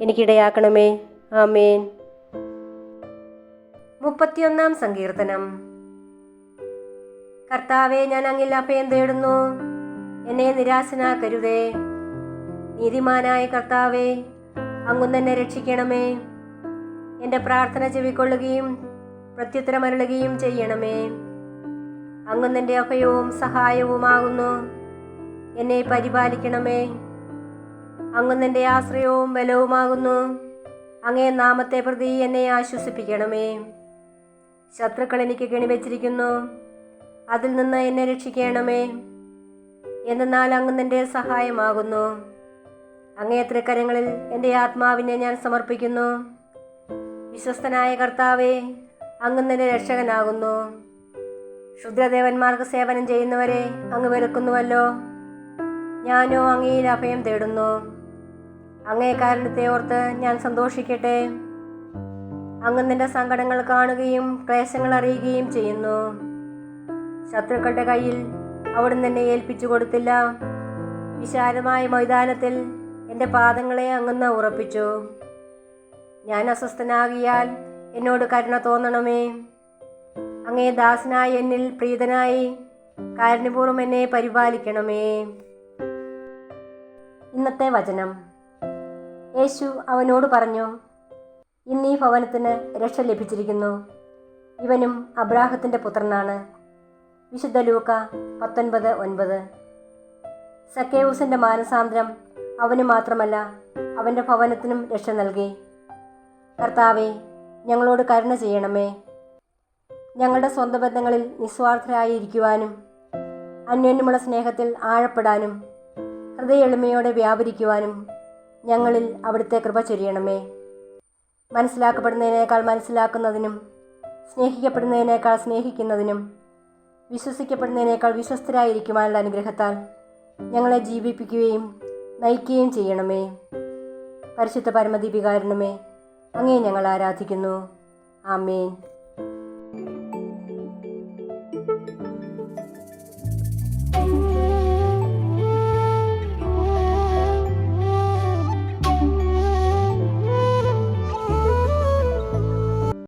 എനിക്കിടയാക്കണമേ. ആമേൻ. മുപ്പത്തിയൊന്നാം സങ്കീർത്തനം. കർത്താവെ ഞാൻ അങ്ങിൽ അഭയം തേടുന്നു. എന്നെ നിരാശനാക്കരുതേ. നീതിമാനായ കർത്താവെ അങ്ങും തന്നെ രക്ഷിക്കണമേ. എന്റെ പ്രാർത്ഥന ചെവിക്കൊള്ളുകയും പ്രത്യുത്തരമരുളുകയും ചെയ്യണമേ. അങ്ങും എന്റെ അഭയവും സഹായവുമാകുന്നു. എന്നെ പരിപാലിക്കണമേ. അങ്ങും നിന്റെ ആശ്രയവും ബലവുമാകുന്നു. അങ്ങേ നാമത്തെ പ്രതി എന്നെ ആശ്വസിപ്പിക്കണമേ. ശത്രുക്കൾ എനിക്ക് കെണിവെച്ചിരിക്കുന്നു അതിൽ നിന്ന് എന്നെ രക്ഷിക്കണമേ. എന്നാൽ അങ്ങ് നിന്റെ സഹായമാകുന്നു. അങ്ങേ തൃക്കരങ്ങളിൽ എന്റെ ആത്മാവിനെ ഞാൻ സമർപ്പിക്കുന്നു. വിശ്വസ്തനായ കർത്താവേ നിന്റെ രക്ഷകനാകുന്നു. ക്ഷുദ്രദേവന്മാർക്ക് സേവനം ചെയ്യുന്നവരെ അങ്ങ് വെറുക്കുന്നുവല്ലോ. ഞാനോ അങ്ങയിൽ അഭയം തേടുന്നു. അങ്ങേ ഓർത്ത് ഞാൻ സന്തോഷിക്കട്ടെ. അങ്ങ് നിന്റെ സങ്കടങ്ങൾ കാണുകയും ക്ലേശങ്ങൾ അറിയുകയും ചെയ്യുന്നു. ശത്രുക്കളുടെ കയ്യിൽ അവിടുന്ന് എന്നെ ഏൽപ്പിച്ചു കൊടുത്തില്ല. വിശാലമായ മൈതാനത്തിൽ എന്റെ പാദങ്ങളെ അങ്ങന്ന് ഉറപ്പിച്ചു. ഞാൻ അസ്വസ്ഥനാകിയാൽ എന്നോട് കരുണ തോന്നണമേ. അങ്ങേ ദാസനായി എന്നിൽ പ്രീതനായി കാരുണ്യപൂർവം എന്നെ പരിപാലിക്കണമേ. ഇന്നത്തെ വചനം. യേശു അവനോട് പറഞ്ഞു ഇന്ന് ഈ ഭവനത്തിന് രക്ഷ ലഭിച്ചിരിക്കുന്നു. ഇവനും അബ്രാഹത്തിന്റെ പുത്രനാണ്. വിശുദ്ധ ലൂക്ക പത്തൊൻപത് ഒൻപത്. സക്കേവൂസിന്റെ മാനസാന്തരം അവന് മാത്രമല്ല അവന്റെ ഭവനത്തിനും രക്ഷ നൽകി. കർത്താവെ ഞങ്ങളോട് കരുണ ചെയ്യണമേ. ഞങ്ങളുടെ സ്വന്തം ബന്ധങ്ങളിൽ നിസ്വാർത്ഥരായിരിക്കുവാനും അന്യോന്യമുള്ള സ്നേഹത്തിൽ ആഴപ്പെടാനും ഹൃദയ എളിമയോടെ വ്യാപരിക്കുവാനും ഞങ്ങളിൽ അവിടുത്തെ കൃപ ചൊരിയണമേ. മനസ്സിലാക്കപ്പെടുന്നതിനേക്കാൾ മനസ്സിലാക്കുന്നതിനും സ്നേഹിക്കപ്പെടുന്നതിനേക്കാൾ സ്നേഹിക്കുന്നതിനും വിശ്വസിക്കപ്പെടുന്നതിനേക്കാൾ വിശ്വസ്തരായിരിക്കുവാനുള്ള അനുഗ്രഹത്താൽ ഞങ്ങളെ ജീവിപ്പിക്കുകയും നയിക്കുകയും ചെയ്യണമേ. പരിശുദ്ധ പരമദീപികാരണമേ അങ്ങേ ഞങ്ങൾ ആരാധിക്കുന്നു. ആമേൻ.